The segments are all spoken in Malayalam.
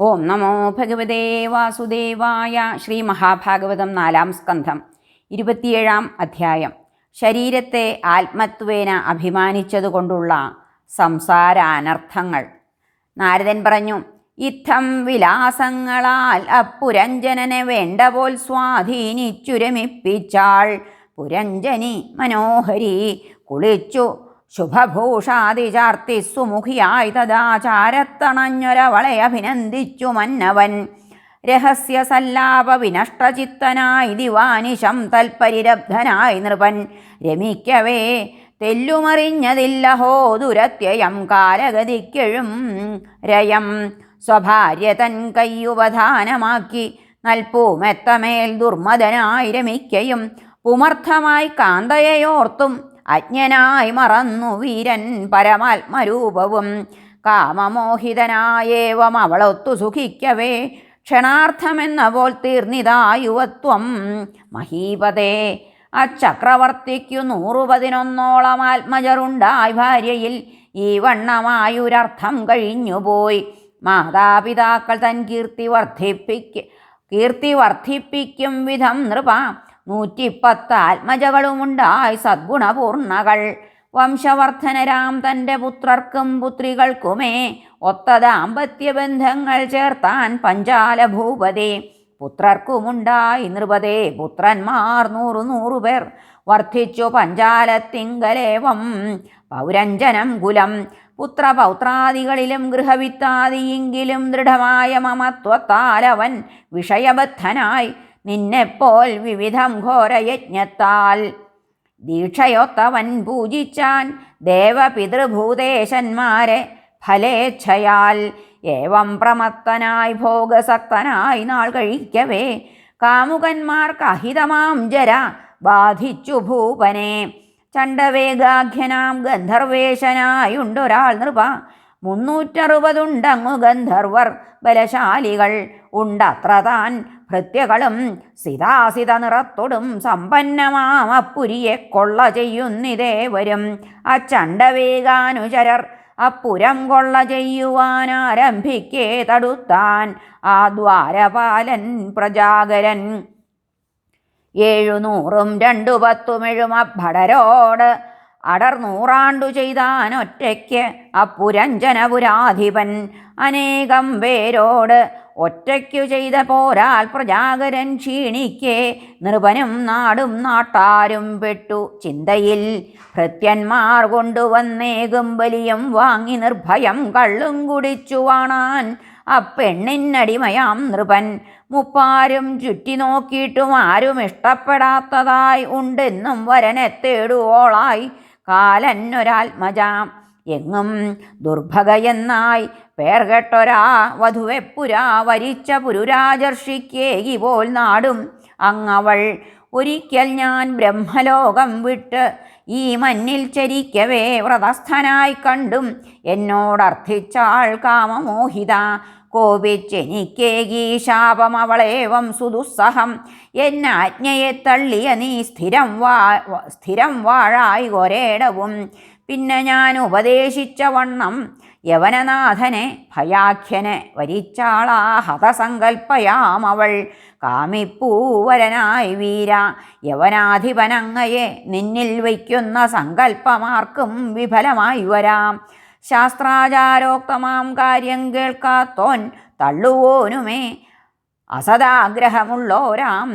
ഓം നമോ ഭഗവതേ വാസുദേവായ ശ്രീ മഹാഭാഗവതം നാലാം സ്കന്ധം ഇരുപത്തിയേഴാം അധ്യായം. ശരീരത്തെ ആത്മത്വേന അഭിമാനിച്ചതുകൊണ്ടുള്ള സംസാരാനർത്ഥങ്ങൾ. നാരദൻ പറഞ്ഞു ഇത്തം വിലാസങ്ങളാൽ അപ്പുരഞ്ജനനെ വേണ്ട പോൽ സ്വാധീനിച്ചുരമിപ്പിച്ചാൾ പുരഞ്ജനി മനോഹരി കുളിച്ചു ശുഭഭൂഷാതി ചാർത്തി സുമുഖിയായി തദാചാരത്തണഞ്ഞൊരവളെ അഭിനന്ദിച്ചു മന്നവൻ. രഹസ്യ സല്ലാപ വിനഷ്ടചിത്തനായി ദിവാനിശം തൽപരിരബ്ധനായി നൃപൻ. രമിക്കവേ തെല്ലുമറിഞ്ഞതില്ലഹോ ദുരത്യയം കാലഗതിക്കെഴും രയം. സ്വഭാര്യ തൻ കയ്യുപധാനമാക്കി നൽപ്പൂമെത്തമേൽ ദുർമദനായി രമിക്കയും. പുമർത്ഥമായി കാന്തയെയോർത്തും അജ്ഞനായി മറന്നു വീരൻ പരമാത്മരൂപവും കാമമോഹിതനായേവം അവളൊത്തു സുഖിക്കവേ. ക്ഷണാർത്ഥമെന്ന പോൽ തീർന്നിതാ യുവത്വം. മഹീപതേ അച്ചക്രവർത്തിക്കു നൂറു പതിനൊന്നോളം ആത്മജറുണ്ടായി ഭാര്യയിൽ ഈ വണ്ണമായൊരർത്ഥം കഴിഞ്ഞുപോയി. മാതാപിതാക്കൾ തൻ കീർത്തി വർദ്ധിപ്പിക്ക കീർത്തി വർദ്ധിപ്പിക്കും വിധം നൃപ നൂറ്റിപ്പത്ത് ആത്മജകളുമുണ്ടായി സദ്ഗുണപൂർണകൾ. വംശവർദ്ധനരാം തന്റെ പുത്രർക്കും പുത്രികൾക്കുമേ ഒത്ത ദാമ്പത്യബന്ധങ്ങൾ ചേർത്താൻ പഞ്ചാല ഭൂപതി പുത്രർക്കുമുണ്ടായി നൃപതേ പുത്രന്മാർ നൂറു നൂറു പേർ വർദ്ധിച്ചു പഞ്ചാലത്തിങ്കലേവം. പൗരഞ്ജനം കുലം പുത്രപൗത്രാദികളിലും ഗൃഹവിത്താദിയെങ്കിലും ദൃഢമായ മമത്വത്താലവൻ വിഷയബദ്ധനായി നിന്നെപ്പോൽ വിവിധം ഘോരയജ്ഞത്താൽ ദീക്ഷയൊത്തവൻ പൂജിച്ചാൻ ദേവപിതൃഭൂതേശന്മാരെ ഫലേച്ഛയാൽ. ഏവം പ്രമത്തനായി ഭോഗസക്തനായി നാൾ കഴിക്കവേ കാമുകന്മാർക്ക് അഹിതമാം ജര ബാധിച്ചു ഭൂപനെ. ചണ്ടവേഗാഖ്യനാം ഗന്ധർവേശനായുണ്ടൊരാൾ നൃപ മുന്നൂറ്ററുപതുണ്ടങ്ങു ഗന്ധർവർ ബലശാലികൾ. ഉണ്ടത്ര താൻ ഭൃത്യകളും സിതാസിത നിറത്തൊടും സമ്പന്നമാമപ്പുരിയെ കൊള്ള ചെയ്യുന്നിതേ വരും അച്ചണ്ടവേകാനുചരർ അപ്പുരം കൊള്ള ചെയ്യുവാനാരംഭിക്കേ തടുത്താൻ ആ ദ്വാരപാലൻ പ്രജാകരൻ. ഏഴുനൂറും രണ്ടു പത്തുമെഴും അഭടരോട് അടർനൂറാണ്ടു ചെയ്താൻ ഒറ്റയ്ക്ക് അപ്പുരഞ്ജനപുരാധിപൻ അനേകം പേരോട് ഒറ്റയ്ക്കു ചെയ്ത പോരാൽ പ്രജാകരൻ ക്ഷീണിക്കേ നൃപനും നാടും നാട്ടാരും പെട്ടു. ചിന്തയിൽ ഭൃത്യന്മാർ കൊണ്ടുവന്നേകും ബലിയും വാങ്ങി നിർഭയം കള്ളും കുടിച്ചു വാണാൻ. അപ്പെണ്ണിനടിമയാം നൃപൻ മുപ്പാരും ചുറ്റി നോക്കിയിട്ടും ആരും ഇഷ്ടപ്പെടാത്തതായി ഉണ്ടെന്നും വരനെ തേടുവോളായി. കാലന്നൊരാത്മജാം എങ്ങും ദുർഭഗയെന്നായി പേർകെട്ടൊരാ വധുവെപ്പുരാ വരിച്ച പുരുരാജർഷിക്കേകി പോൽ നാടും. അങ്ങവൾ ഒരിക്കൽ ഞാൻ ബ്രഹ്മലോകം വിട്ട് ഈ മഞ്ഞിൽ ചരിക്കവേ വ്രതസ്ഥനായി കണ്ടും എന്നോടർത്ഥിച്ചാൾ കാമമോഹിത. കോപിച്ചെനിക്കേകീ ശാപം അവളേവം സുദുസ്സഹം. എന്നാജ്ഞയെ തള്ളിയ നീ സ്ഥിരം വാ സ്ഥിരം വാഴായി ഒരേടവും. പിന്നെ ഞാൻ ഉപദേശിച്ച വണ്ണം യവനനാഥനെ ഭയാഖ്യനെ വരിച്ചാളാ ഹതസങ്കൽപ്പയാം അവൾ കാമിപ്പൂവരനായി വീര യവനാധിപനങ്ങയെ നിന്നിൽ വയ്ക്കുന്ന സങ്കല്പമാർക്കും വിഫലമായി വരാം. ശാസ്ത്രാചാരോക്തമാം കാര്യം കേൾക്കാത്തോൻ തള്ളുവോനുമേ. അസദാഗ്രഹമുള്ളോരാം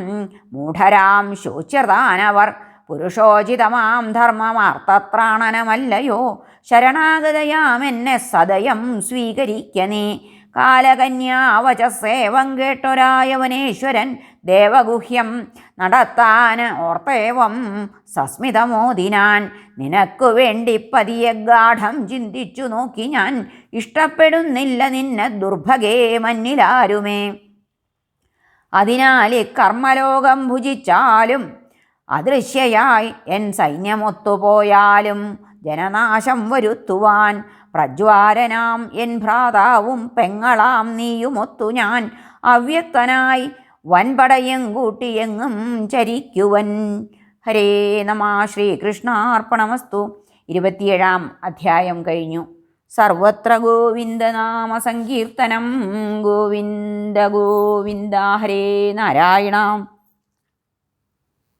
മൂഢരാം ശോച്യതാനവർ പുരുഷോചിതമാം ധർമ്മമാർത്തത്രാണനമല്ലയോ ശരണാഗതയാം എന്നെ സദയം സ്വീകരിക്കനേ കാലകന്യാവചസേവം കേട്ടൊരായവനേശ്വരൻ ദേവഗുഹ്യം നടത്താൻ ഓർത്തേവം സസ്മിതമോദിനാൻ നിനക്കു വേണ്ടി പതിയെ ഗാഠം ചിന്തിച്ചു നോക്കി ഞാൻ. ഇഷ്ടപ്പെടുന്നില്ല നിന്നെ ദുർഭഗേ മന്നിലാരുമേ. അതിനാൽ കർമ്മലോകം ഭുജിച്ചാലും അദൃശ്യയായി എൻ സൈന്യമൊത്തുപോയാലും ജനനാശം വരുത്തുവാൻ പ്രജ്വാരനാം എൻ ഭ്രാതാവും പെങ്ങളാം നീയുമൊത്തു ഞാൻ. അവ്യക്തനായി വൻപടയും കൂട്ടിയെങ്ങും ചരിക്കുവൻ. ഹരേ നമ ശ്രീകൃഷ്ണാർപ്പണമസ്തു. ഇരുപത്തിയേഴാം അധ്യായം കഴിഞ്ഞു. സർവത്ര ഗോവിന്ദനാമ സങ്കീർത്തനം. ഗോവിന്ദ ഗോവിന്ദ ഹരേ നാരായണ.